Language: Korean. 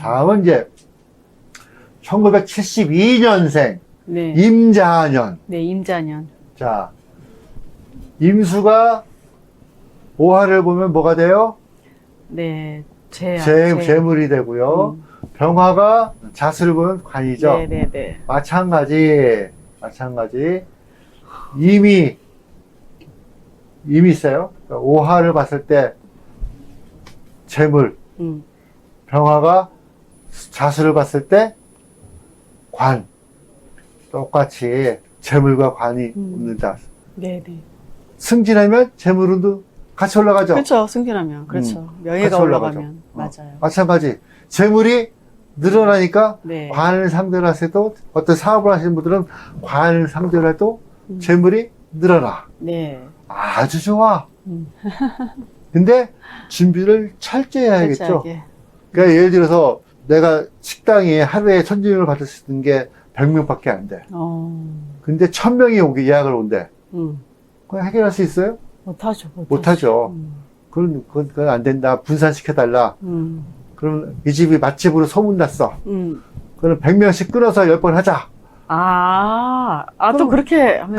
다음은 이제 1972년생 네. 임자년. 네, 임자년. 자, 임수가 오화를 보면 뭐가 돼요? 네. 재. 재, 재물이 되고요. 음. 병화가 자수를 보면 관이죠. 네, 네, 네. 마찬가지, 마찬가지. 이미, 이미 있어요. 그러니까 오화를 봤을 때 재물, 음. 병화가 자수를 봤을 때 관. 똑같이 재물과 관이 음. 없는다. 네, 네. 승진하면 재물운도 같이 올라가죠. 그렇죠. 승진하면. 그렇죠. 명예가 같이 올라가죠. 올라가면. 어. 맞아요. 마찬가지. 재물이 늘어나니까 네. 관을 상대로 해도 어떤 사업을 하시는 분들은 관을 상대로 해도 음. 재물이 늘어나. 네. 아주 좋아. 음. 근데 준비를 철저히 해야겠죠. 철저하게. 그러니까 예를 들어서 내가 식당에 하루에 천진을 받을 수 있는 게 100명밖에 안 돼. 어. 근데 1000명이 오게 예약을 온대. 음. 그럼 해결할 수 있어요? 못하죠. 못하죠. 못하죠. 음. 그건, 그건, 그건 안 된다. 분산시켜달라. 음. 그럼 이 집이 맛집으로 소문났어. 음. 그럼 100명씩 끊어서 10번 하자. 아, 아, 또 그럼- 그렇게 하면